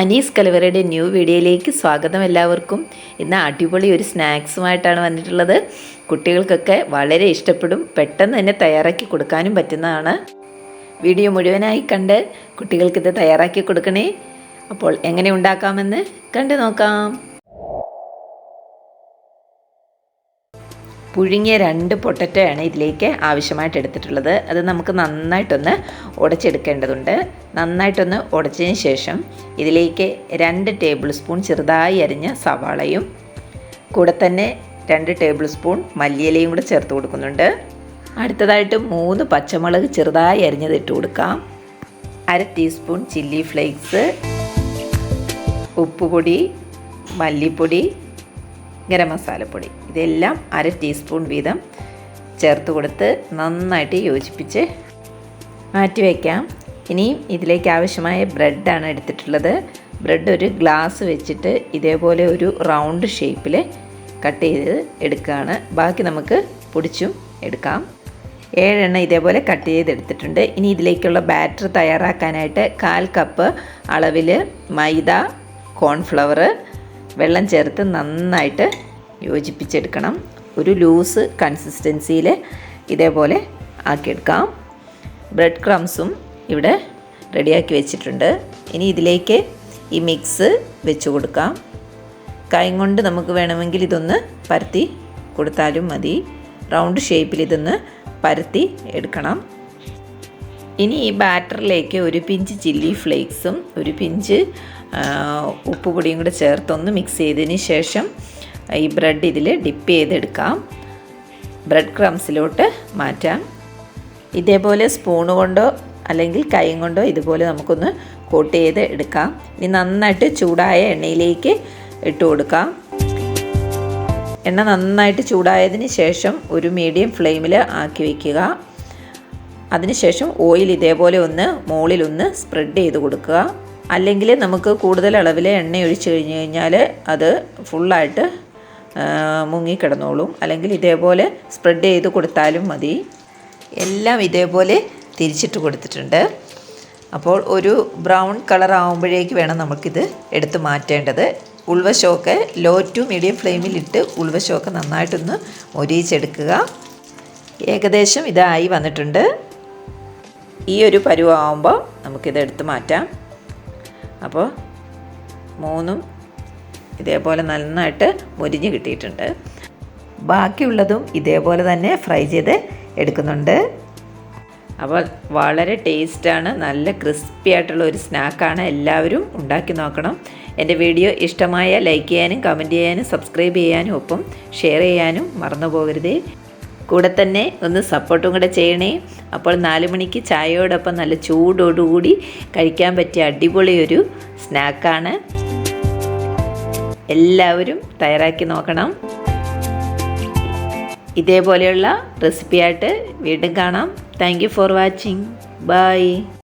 Anees കലവറയുടെ new വീഡിയോയിലേക്ക് സ്വാഗതം എല്ലാവർക്കും. ഇന്ന് അടിപൊളി ഒരു സ്നാക്സുമായിട്ടാണ് വന്നിട്ടുള്ളത്. കുട്ടികൾക്കൊക്കെ വളരെ ഇഷ്ടപ്പെടും. പെട്ടെന്ന് തന്നെ തയ്യാറാക്കി കൊടുക്കാനും പറ്റുന്നതാണ്. വീഡിയോ മുഴുവനായി കണ്ട് കുട്ടികൾക്കിത് തയ്യാറാക്കി കൊടുക്കണേ. അപ്പോൾ എങ്ങനെ ഉണ്ടാക്കാമെന്ന് കണ്ടു നോക്കാം. പുഴുങ്ങിയ രണ്ട് പൊട്ടറ്റോയാണ് ഇതിലേക്ക് ആവശ്യമായിട്ട് എടുത്തിട്ടുള്ളത്. അത് നമുക്ക് നന്നായിട്ടൊന്ന് ഉടച്ചെടുക്കേണ്ടതുണ്ട്. നന്നായിട്ടൊന്ന് ഉടച്ചതിന് ശേഷം ഇതിലേക്ക് രണ്ട് ടേബിൾ സ്പൂൺ ചെറുതായി അരിഞ്ഞ സവാളയും കൂടെ തന്നെ രണ്ട് ടേബിൾ സ്പൂൺ മല്ലിയിലയും കൂടെ ചേർത്ത് കൊടുക്കുന്നുണ്ട്. അടുത്തതായിട്ട് മൂന്ന് പച്ചമുളക് ചെറുതായി അരിഞ്ഞത് ഇട്ട് കൊടുക്കാം. അര ടീസ്പൂൺ ചില്ലി ഫ്ലേക്സ് ഉപ്പുപൊടി മല്ലിപ്പൊടി ഗരം മസാലപ്പൊടി. ഇതെല്ലാം അര ടീസ്പൂൺ വീതം ചേർത്ത് കൊടുത്ത് നന്നായിട്ട് യോജിപ്പിച്ച് മാറ്റി വയ്ക്കാം ഇനിയും ഇതിലേക്ക് ആവശ്യമായ ബ്രെഡാണ് എടുത്തിട്ടുള്ളത്. ബ്രെഡ് ഒരു ഗ്ലാസ് വെച്ചിട്ട് ഇതേപോലെ ഒരു റൗണ്ട് ഷേപ്പിൽ കട്ട് ചെയ്ത് എടുക്കുകയാണ് ബാക്കി നമുക്ക് പൊടിച്ചും എടുക്കാം. ഏഴെണ്ണം ഇതേപോലെ കട്ട് ചെയ്തെടുത്തിട്ടുണ്ട് ഇനി ഇതിലേക്കുള്ള ബാറ്റർ തയ്യാറാക്കാനായിട്ട് കാൽ കപ്പ് അളവിൽ മൈദ കോൺഫ്ലവർ വെള്ളം ചേർത്ത് നന്നായിട്ട് യോജിപ്പിച്ചെടുക്കണം. ഒരു ലൂസ് കൺസിസ്റ്റൻസിയിൽ ഇതേപോലെ ആക്കിയെടുക്കാം. ബ്രെഡ് ക്രംസും ഇവിടെ റെഡിയാക്കി വെച്ചിട്ടുണ്ട്. ഇനി ഇതിലേക്ക് ഈ മിക്സ് വെച്ച് കൊടുക്കാം. കൈ കൊണ്ട് നമുക്ക് വേണമെങ്കിൽ ഇതൊന്ന് പരത്തി കൊടുത്താലും മതി. റൗണ്ട് ഷേപ്പിൽ ഇതൊന്ന് പരത്തി എടുക്കണം. ഇനി ഈ ബാറ്ററിലേക്ക് ഒരു പിഞ്ച് ചില്ലി ഫ്ലേക്സും ഒരു പിഞ്ച് ഉപ്പുപൊടിയും കൂടെ ചേർത്തൊന്ന് മിക്സ് ചെയ്തതിന് ശേഷം ഈ ബ്രെഡ് ഇതിൽ ഡിപ്പ് ചെയ്തെടുക്കാം. ബ്രെഡ് ക്രംസിലോട്ട് മാറ്റാം. ഇതേപോലെ സ്പൂണ് കൊണ്ടോ അല്ലെങ്കിൽ കൈ കൊണ്ടോ ഇതുപോലെ നമുക്കൊന്ന് കോട്ട് ചെയ്ത് എടുക്കാം. ഇനി നന്നായിട്ട് ചൂടായ എണ്ണയിലേക്ക് ഇട്ട് കൊടുക്കാം. എണ്ണ നന്നായിട്ട് ചൂടായതിന് ശേഷം ഒരു മീഡിയം ഫ്ലെയിമിൽ ആക്കി വയ്ക്കുക അതിനുശേഷം ഓയിൽ ഇതേപോലെ ഒന്ന് മുകളിലൊന്ന് സ്പ്രെഡ് ചെയ്ത് കൊടുക്കുക. അല്ലെങ്കിൽ നമുക്ക് കൂടുതൽ അളവിൽ എണ്ണ ഒഴിച്ച് കഴിഞ്ഞ് കഴിഞ്ഞാൽ അത് ഫുള്ളായിട്ട് മുങ്ങിക്കിടന്നോളും. അല്ലെങ്കിൽ ഇതേപോലെ സ്പ്രെഡ് ചെയ്ത് കൊടുത്താലും മതി. എല്ലാം ഇതേപോലെ തിരിച്ചിട്ട് കൊടുത്തിട്ടുണ്ട്. അപ്പോൾ ഒരു ബ്രൗൺ കളർ ആകുമ്പോഴേക്ക് വേണം നമുക്കിത് എടുത്ത് മാറ്റേണ്ടത്. ഉൾവശമൊക്കെ ലോ ടു മീഡിയം ഫ്ലെയിമിലിട്ട് ഉൾവശമൊക്കെ നന്നായിട്ടൊന്ന് മൊരിയിച്ചെടുക്കുക. ഏകദേശം ഇതായി വന്നിട്ടുണ്ട്. ഈ ഒരു പരുവാകുമ്പോൾ നമുക്കിത് എടുത്ത് മാറ്റാം. അപ്പോൾ മൂന്നും ഇതേപോലെ നന്നായിട്ട് മുരിഞ്ഞ് കിട്ടിയിട്ടുണ്ട്. ബാക്കിയുള്ളതും ഇതേപോലെ തന്നെ ഫ്രൈ ചെയ്ത് എടുക്കുന്നുണ്ട്. അപ്പോൾ വളരെ ടേസ്റ്റാണ് നല്ല ക്രിസ്പി ആയിട്ടുള്ള ഒരു സ്നാക്കാണ്. എല്ലാവരും ഉണ്ടാക്കി നോക്കണം. എന്റെ വീഡിയോ ഇഷ്ടമായ ലൈക്ക് ചെയ്യാനും കമന്റ് ചെയ്യാനും സബ്സ്ക്രൈബ് ചെയ്യാനും ഒപ്പം ഷെയർ ചെയ്യാനും മറന്നു പോകരുതേ കൂടെ തന്നെ ഒന്ന് സപ്പോർട്ടും കൂടെ ചെയ്യണേ. അപ്പോൾ നാല് മണിക്ക് ചായയോടൊപ്പം നല്ല ചൂടോടുകൂടി കഴിക്കാൻ പറ്റിയ അടിപൊളിയൊരു സ്നാക്കാണ്. എല്ലാവരും തയ്യാറാക്കി നോക്കണം. ഇതേപോലെയുള്ള റെസിപ്പിയായിട്ട് വീണ്ടും കാണാം. Thank you for watching bye